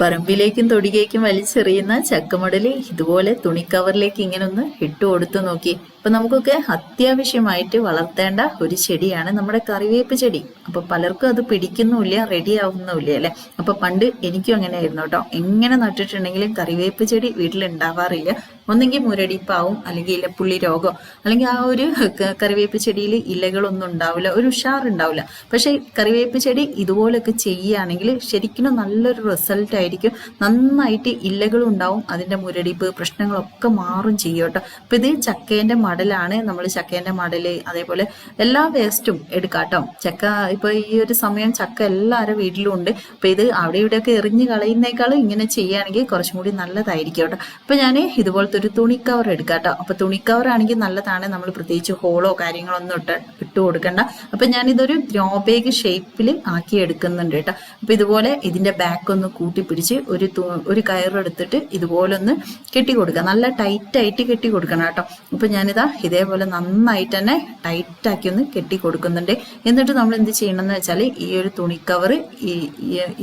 പറമ്പിലേക്കും തൊടികേക്കും വലിച്ചെറിയുന്ന ചക്കമടൽ ഇതുപോലെ തുണിക്കവറിലേക്ക് ഇങ്ങനെ ഒന്ന് ഇട്ട് കൊടുത്തു നോക്കി. അപ്പൊ നമുക്കൊക്കെ അത്യാവശ്യമായിട്ട് വളർത്തേണ്ട ഒരു ചെടിയാണ് നമ്മുടെ കറിവേപ്പ് ചെടി. അപ്പൊ പലർക്കും അത് പിടിക്കുന്നുമില്ല റെഡി ആവുന്നുമില്ല അല്ലെ? അപ്പൊ പണ്ട് എനിക്കും അങ്ങനെ ആയിരുന്നു കേട്ടോ. എങ്ങനെ നട്ടിട്ടുണ്ടെങ്കിലും കറിവേപ്പ് ചെടി വീട്ടിൽ ഉണ്ടാവാറില്ല ഒന്നെങ്കിൽ മുരടിപ്പാവും അല്ലെങ്കിൽ ഇലപ്പുള്ളി രോഗം അല്ലെങ്കിൽ ആ ഒരു കറിവേപ്പ് ചെടിയിൽ ഇലകളൊന്നും ഉണ്ടാവില്ല ഒരു ഉഷാറുണ്ടാവില്ല. പക്ഷെ കറിവേപ്പ് ചെടി ഇതുപോലൊക്കെ ചെയ്യുകയാണെങ്കിൽ ശരിക്കും നല്ലൊരു റിസൾട്ട് ആയിരിക്കും. നന്നായിട്ട് ഇലകളും ഉണ്ടാവും അതിന്റെ മുരടിപ്പ് പ്രശ്നങ്ങളൊക്കെ മാറും ചെയ്യും കേട്ടോ. അപ്പം ഇത് ചക്കേന്റെ മടലാണ് നമ്മൾ ചക്കേന്റെ മടൽ അതേപോലെ എല്ലാ വേസ്റ്റും എടുക്കാട്ടോ ചക്ക ഇപ്പൊ ഈ ഒരു സമയം ചക്ക എല്ലാവരുടെ വീട്ടിലും ഉണ്ട്. അപ്പൊ ഇത് അവിടെ ഇവിടെയൊക്കെ എറിഞ്ഞ് കളയുന്നേക്കാളും ഇങ്ങനെ ചെയ്യുകയാണെങ്കിൽ കുറച്ചും കൂടി നല്ലതായിരിക്കും കേട്ടോ. അപ്പം ഞാൻ ഇതുപോലത്തെ ഒരു തുണി കവർ കേട്ടോ. അപ്പൊ തുണി കവർ ആണെങ്കിൽ നല്ലതാണ്. നമ്മൾ പ്രത്യേകിച്ച് ഹോളോ കാര്യങ്ങളോ ഒന്നും ഇട്ട് ഇട്ട് കൊടുക്കണ്ട. അപ്പൊ ഞാൻ ഇതൊരു ഗ്രോ ബാഗ് ഷേപ്പിൽ ആക്കി എടുക്കുന്നുണ്ട് കേട്ടോ. അപ്പൊ ഇതുപോലെ ഇതിന്റെ ബാക്ക് ഒന്ന് കൂട്ടി പിടിച്ച് ഒരു ഒരു കയറെടുത്തിട്ട് ഇതുപോലെ ഒന്ന് കെട്ടി കൊടുക്കുക നല്ല ടൈറ്റ് ആയിട്ട് കെട്ടി കൊടുക്കണം കേട്ടോ. അപ്പൊ ഞാനിതാ ഇതേപോലെ നന്നായിട്ട് തന്നെ ടൈറ്റ് ആക്കി ഒന്ന് കെട്ടി കൊടുക്കുന്നുണ്ട്. എന്നിട്ട് നമ്മൾ എന്ത് ചെയ്യണം എന്ന് വെച്ചാൽ ഈ ഒരു തുണി കവർ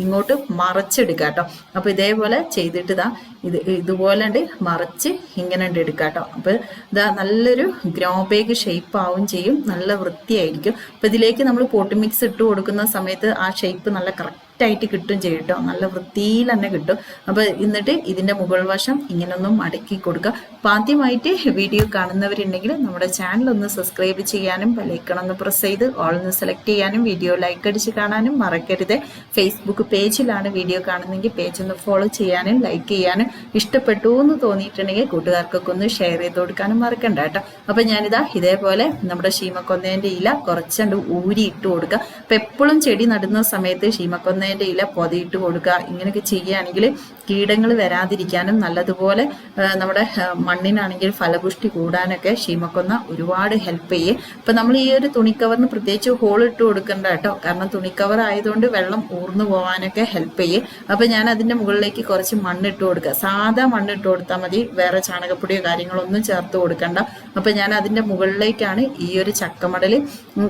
ഇങ്ങോട്ട് മറച്ചെടുക്കുക കേട്ടോ. അപ്പൊ ഇതേപോലെ ചെയ്തിട്ട് ഇതാ ഇത് ഇതുപോലെ ഉണ്ട് മറച്ച് ഇങ്ങനെ ഉണ്ട് എടുക്കുക കേട്ടോ അപ്പൊ ഇതാ നല്ലൊരു ഗ്രോ ബാഗ് ഷേപ്പ് ആവും ചെയ്യും. നല്ല വൃത്തിയായിരിക്കും. അപ്പൊ ഇതിലേക്ക് നമ്മൾ പോട്ട് മിക്സ് ഇട്ട് കൊടുക്കുന്ന സമയത്ത് ആ ഷേപ്പ് നല്ല കറക്റ്റ് ആയിട്ട് കിട്ടും ചെയ്യട്ടോ. നല്ല വൃത്തിയിൽ തന്നെ കിട്ടും. അപ്പൊ എന്നിട്ട് ഇതിന്റെ മുകൾ വശം ഇങ്ങനൊന്നും അടക്കി കൊടുക്കുക. അപ്പൊ ആദ്യമായിട്ട് വീഡിയോ കാണുന്നവരുണ്ടെങ്കിൽ നമ്മുടെ ചാനൽ ഒന്ന് സബ്സ്ക്രൈബ് ചെയ്യാനും ഒന്ന് പ്രസ് ചെയ്ത് ഓൾ ഒന്ന് സെലക്ട് ചെയ്യാനും വീഡിയോ ലൈക്ക് അടിച്ച് കാണാനും മറക്കരുത്. ഫേസ്ബുക്ക് പേജിലാണ് വീഡിയോ കാണുന്നെങ്കിൽ പേജ് ഒന്ന് ഫോളോ ചെയ്യാനും ലൈക്ക് ചെയ്യാനും ഇഷ്ടപ്പെട്ടു എന്ന് തോന്നിയിട്ടുണ്ടെങ്കിൽ കൂട്ടുകാർക്കൊക്കെ ഒന്ന് ഷെയർ ചെയ്ത് കൊടുക്കാനും മറക്കണ്ട കേട്ടോ. അപ്പൊ ഞാനിതാ ഇതേപോലെ നമ്മുടെ ശീമക്കൊന്നേന്റെ ഇല കുറച്ചുണ്ട് ഊരി ഇട്ട് കൊടുക്കുക. അപ്പൊ എപ്പോഴും ചെടി നടുന്ന സമയത്ത് ശീമക്കൊന്നേന്റെ ഇല പൊതിയിട്ട് കൊടുക്കുക. ഇങ്ങനെയൊക്കെ ചെയ്യുകയാണെങ്കിൽ കീടങ്ങൾ വരാതിരിക്കാനും നല്ലതുപോലെ നമ്മുടെ മണ്ണിനാണെങ്കിൽ ഫലപുഷ്ടി കൂടാനൊക്കെ ഷീമക്കൊന്ന ഒരുപാട് ഹെൽപ്പ് ചെയ്യും. അപ്പം നമ്മൾ ഈ ഒരു തുണിക്കവറിന് പ്രത്യേകിച്ച് ഹോൾ ഇട്ട് കൊടുക്കണ്ട കേട്ടോ. കാരണം തുണിക്കവർ ആയതുകൊണ്ട് വെള്ളം ഊർന്നു പോകാനൊക്കെ ഹെൽപ്പ് ചെയ്യും. അപ്പം ഞാൻ അതിന്റെ മുകളിലേക്ക് കുറച്ച് മണ്ണിട്ട് കൊടുക്കുക. സാധാ മണ്ണിട്ട് കൊടുത്താൽ മതി. വേറെ ചാണകപ്പൊടിയോ കാര്യങ്ങളൊന്നും ചേർത്ത് കൊടുക്കണ്ട. അപ്പം ഞാൻ അതിന്റെ മുകളിലേക്കാണ് ഈ ഒരു ചക്കമടൽ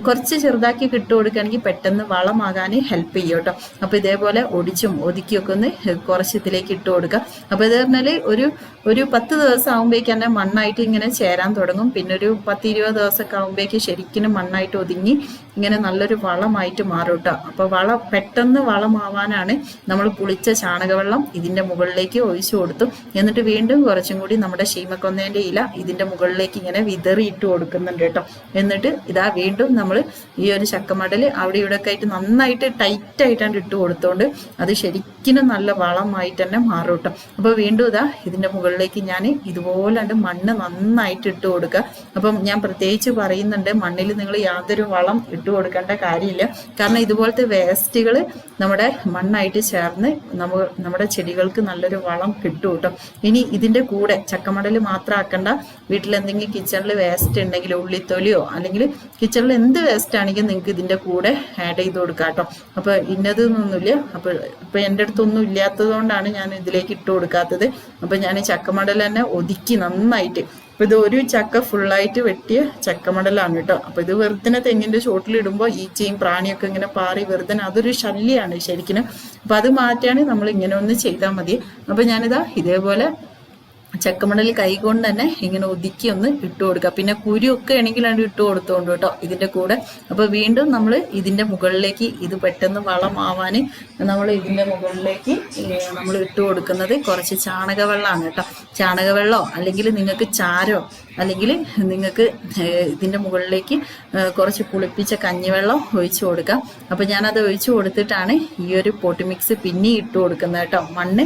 കുറച്ച് ചെറുതാക്കി ഇട്ട് കൊടുക്കുകയാണെങ്കിൽ പെട്ടെന്ന് വളമാകാൻ ഹെൽപ്പ് ചെയ്യും കേട്ടോ. അപ്പൊ ഇതേപോലെ ഒടിച്ചും ഒതുക്കിയൊക്കെ ഒന്ന് കുറച്ച് ഇതിലേക്ക് ഇട്ട് കൊടുക്കുക അപ്പൊ ഇത് പറഞ്ഞാൽ ഒരു ഒരു പത്ത് ദിവസം ആകുമ്പോഴേക്ക് തന്നെ മണ്ണായിട്ട് ഇങ്ങനെ ചേരാൻ തുടങ്ങും. പിന്നെ ഒരു പത്ത് ഇരുപത് ദിവസമൊക്കെ ആകുമ്പോഴേക്ക് ശരിക്കും മണ്ണായിട്ട് ഒതുങ്ങി ഇങ്ങനെ നല്ലൊരു വളമായിട്ട് മാറും കേട്ടോ അപ്പൊ വള പെട്ടെന്ന് വളമാവാനാണ് നമ്മൾ പുളിച്ച ചാണകവെള്ളം ഇതിന്റെ മുകളിലേക്ക് ഒഴിച്ചു കൊടുത്തു. എന്നിട്ട് വീണ്ടും കുറച്ചും കൂടി നമ്മുടെ ശീമക്കൊന്നേന്റെ ഇല ഇതിന്റെ മുകളിലേക്ക് ഇങ്ങനെ വിതറിയിട്ട് കൊടുക്കുന്നുണ്ട് കേട്ടോ എന്നിട്ട് ഇതാ വീണ്ടും നമ്മൾ ഈ ഒരു ചക്കമടൽ അവിടെ ഇവിടെ ഒക്കെ ആയിട്ട് നന്നായിട്ട് ടൈറ്റ് ആയിട്ടാണ് ഇട്ട് കൊടുത്തോണ്ട് അത് ശരിക്കും നല്ല വളമായിട്ട് തന്നെ മാറും കേട്ടോ. അപ്പൊ വീണ്ടും ഇതാ ഇതിന്റെ മുകളിലേക്ക് ഞാൻ ഇതുപോലാണ്ട് മണ്ണ് നന്നായിട്ട് ഇട്ട് കൊടുക്കുക അപ്പം ഞാൻ പ്രത്യേകിച്ച് പറയുന്നുണ്ട് മണ്ണിൽ നിങ്ങൾ യാതൊരു വളം ഇട്ട് കൊടുക്കേണ്ട കാര്യമില്ല. കാരണം ഇതുപോലത്തെ വേസ്റ്റുകൾ നമ്മുടെ മണ്ണായിട്ട് ചേർന്ന് നമ്മ നമ്മുടെ ചെടികൾക്ക് നല്ലൊരു വളം കിട്ടും കേട്ടോ. ഇനി ഇതിന്റെ കൂടെ ചക്കമടൽ മാത്രം ആക്കണ്ട. വീട്ടിൽ എന്തെങ്കിലും കിച്ചണിൽ വേസ്റ്റ് ഉണ്ടെങ്കിൽ ഉള്ളിത്തൊലിയോ അല്ലെങ്കിൽ കിച്ചണിൽ എന്ത് വേസ്റ്റ് ആണെങ്കിലും നിങ്ങൾക്ക് ഇതിന്റെ കൂടെ ആഡ് ചെയ്ത് കൊടുക്കാം കേട്ടോ. അപ്പൊ ഇന്നത് എന്നൊന്നുമില്ല അപ്പൊ ഇപ്പൊ എന്റെ അടുത്തൊന്നും ഇല്ലാത്തത് കൊണ്ടാണ് ഞാൻ ഇതിലേക്ക് ഇട്ട് കൊടുക്കാത്തത്. അപ്പൊ ഞാൻ ചക്കമടൽ തന്നെ ഒതുക്കി നന്നായിട്ട്. അപ്പൊ ഇത് ഒരു ചക്ക ഫുള്ളായിട്ട് വെട്ടിയ ചക്കമടലാണ് കേട്ടോ. അപ്പൊ ഇത് വെറുതെ തെങ്ങിന്റെ ചോട്ടിലിടുമ്പോൾ ഈച്ചയും പ്രാണിയൊക്കെ ഇങ്ങനെ പാറി വെറുതെ അതൊരു ശല്യമാണ് ശരിക്കും അപ്പൊ അത് മാറ്റാണ് നമ്മൾ ഇങ്ങനെ ഒന്ന് ചെയ്താൽ മതി. അപ്പൊ ഞാനിതാ ഇതേപോലെ ചക്കമണൽ കൈകൊണ്ട് തന്നെ ഇങ്ങനെ ഒതുക്കി ഒന്ന് ഇട്ട് കൊടുക്കുക. പിന്നെ കുരുവൊക്കെ ആണെങ്കിലാണ് ഇട്ട് കൊടുത്തോണ്ട് കേട്ടോ ഇതിന്റെ കൂടെ. അപ്പൊ വീണ്ടും നമ്മൾ ഇതിന്റെ മുകളിലേക്ക് ഇത് പെട്ടെന്ന് വളമാവാൻ നമ്മൾ ഇതിന്റെ മുകളിലേക്ക് നമ്മൾ ഇട്ട് കൊടുക്കുന്നത് കുറച്ച് ചാണകവെള്ളമാണ് കേട്ടോ. ചാണകവെള്ളമോ അല്ലെങ്കിൽ നിങ്ങൾക്ക് ചാരോ അല്ലെങ്കിൽ നിങ്ങൾക്ക് ഇതിന്റെ മുകളിലേക്ക് കുറച്ച് പുളിപ്പിച്ച കഞ്ഞിവെള്ളം ഒഴിച്ചു കൊടുക്കാം. അപ്പം ഞാനത് ഒഴിച്ചു കൊടുത്തിട്ടാണ് ഈ ഒരു പോട്ടി മിക്സ് പിന്നെ ഇട്ട് കൊടുക്കുന്നത് കേട്ടോ. മണ്ണ്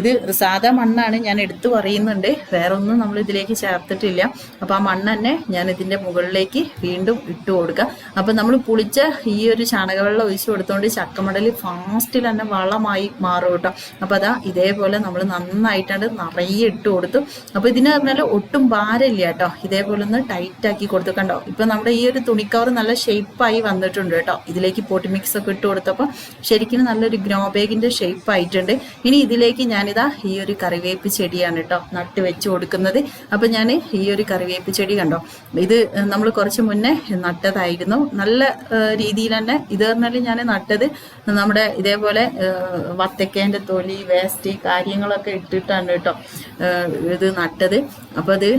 ഇത് സാധാ മണ്ണാണ് ഞാൻ എടുത്തു പറയുന്നുണ്ട്. വേറെ ഒന്നും നമ്മൾ ഇതിലേക്ക് ചേർത്തിട്ടില്ല. അപ്പോൾ ആ മണ്ണ് തന്നെ ഞാൻ ഇതിന്റെ മുകളിലേക്ക് വീണ്ടും ഇട്ട് കൊടുക്കുക അപ്പോൾ നമ്മൾ പുളിച്ച ഈ ഒരു ചാണകവെള്ളം ഒഴിച്ചു കൊടുത്തുകൊണ്ട് ചക്കമടൽ ഫാസ്റ്റിൽ തന്നെ വളമായി മാറും കേട്ടോ. അപ്പോൾ അതാ ഇതേപോലെ നമ്മൾ നന്നായിട്ടാണ് നിറയെ ഇട്ട് കൊടുത്തു. അപ്പോൾ ഇതിനെ പറഞ്ഞാൽ ഒട്ടും ഭാരം സാരമില്ല കേട്ടോ. ഇതേപോലെ ഒന്ന് ടൈറ്റ് ആക്കി കൊടുത്തു. കണ്ടോ? ഇപ്പൊ നമ്മുടെ ഈ ഒരു തുണിക്കവർ നല്ല ഷേപ്പായി വന്നിട്ടുണ്ട് കേട്ടോ. ഇതിലേക്ക് പോട്ടി മിക്സ് ഒക്കെ ഇട്ട് കൊടുത്തപ്പോൾ ശരിക്കും നല്ലൊരു ഗ്രോ ബാഗിന്റെ ഷേപ്പ് ആയിട്ടുണ്ട്. ഇനി ഇതിലേക്ക് ഞാനിതാ ഈ ഒരു കറിവേപ്പ് ചെടിയാണ് കേട്ടോ നട്ട് വെച്ച് കൊടുക്കുന്നത്. അപ്പൊ ഞാൻ ഈ ഒരു കറിവേപ്പ് ചെടി കണ്ടോ? ഇത് നമ്മൾ കുറച്ച് മുന്നേ നട്ടതായിരുന്നു. നല്ല രീതിയിൽ തന്നെ ഇത് പറഞ്ഞാൽ ഞാൻ നട്ടത് നമ്മുടെ ഇതേപോലെ വത്തക്കേന്റെ തൊലി വേസ്റ്റ് കാര്യങ്ങളൊക്കെ ഇട്ടിട്ടാണ് കേട്ടോ ഇത് നട്ടത്. അപ്പോൾ അത്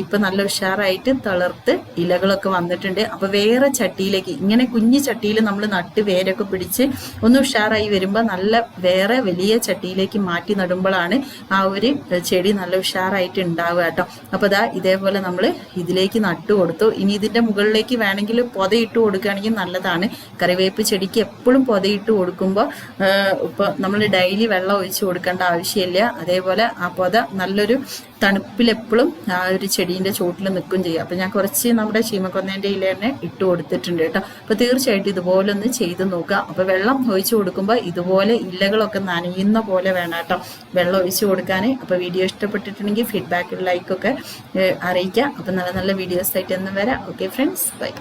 ഇപ്പൊ നല്ല ഉഷാറായിട്ട് തളർത്ത് ഇലകളൊക്കെ വന്നിട്ടുണ്ട്. അപ്പൊ വേറെ ചട്ടിയിലേക്ക് ഇങ്ങനെ കുഞ്ഞു ചട്ടിയിൽ നമ്മൾ നട്ട് വേരൊക്കെ പിടിച്ച് ഒന്ന് ഉഷാറായി വരുമ്പോൾ നല്ല വേറെ വലിയ ചട്ടിയിലേക്ക് മാറ്റി നടുമ്പോഴാണ് ആ ഒരു ചെടി നല്ല ഉഷാറായിട്ട് ഉണ്ടാവുക കേട്ടോ. അപ്പൊ ദാ ഇതേപോലെ നമ്മൾ ഇതിലേക്ക് നട്ടു കൊടുത്തു. ഇനി ഇതിന്റെ മുകളിലേക്ക് വേണമെങ്കിൽ പൊതയിട്ട് കൊടുക്കുകയാണെങ്കിൽ നല്ലതാണ്. കറിവേപ്പ് ചെടിക്ക് എപ്പോഴും പൊതയിട്ട് കൊടുക്കുമ്പോൾ ഇപ്പൊ നമ്മൾ ഡെയിലി വെള്ളം ഒഴിച്ച് കൊടുക്കേണ്ട ആവശ്യമില്ല. അതേപോലെ ആ പൊത നല്ലൊരു തണുപ്പിൽ എപ്പോഴും ആ ഒരു ചെടീന്റെ ചോട്ടിൽ നിൽക്കും ചെയ്യും. അപ്പം ഞാൻ കുറച്ച് നമ്മുടെ ചീമക്കൊന്നേന്റെ ഇല തന്നെ ഇട്ട് കൊടുത്തിട്ടുണ്ട് കേട്ടോ. അപ്പോൾ തീർച്ചയായിട്ടും ഇതുപോലെ ഒന്ന് ചെയ്ത് നോക്കുക. അപ്പോൾ വെള്ളം ഒഴിച്ചു കൊടുക്കുമ്പോൾ ഇതുപോലെ ഇലകളൊക്കെ നനയുന്ന പോലെ വേണം കേട്ടോ. വെള്ളം ഒഴിച്ചു കൊടുക്കാൻ അപ്പോൾ വീഡിയോ ഇഷ്ടപ്പെട്ടിട്ടുണ്ടെങ്കിൽ ഫീഡ്ബാക്ക് ലൈക്കൊക്കെ അറിയിക്കുക. അപ്പോൾ നല്ല നല്ല വീഡിയോസ് ആയിട്ട് എന്നും വരാം. Okay friends bye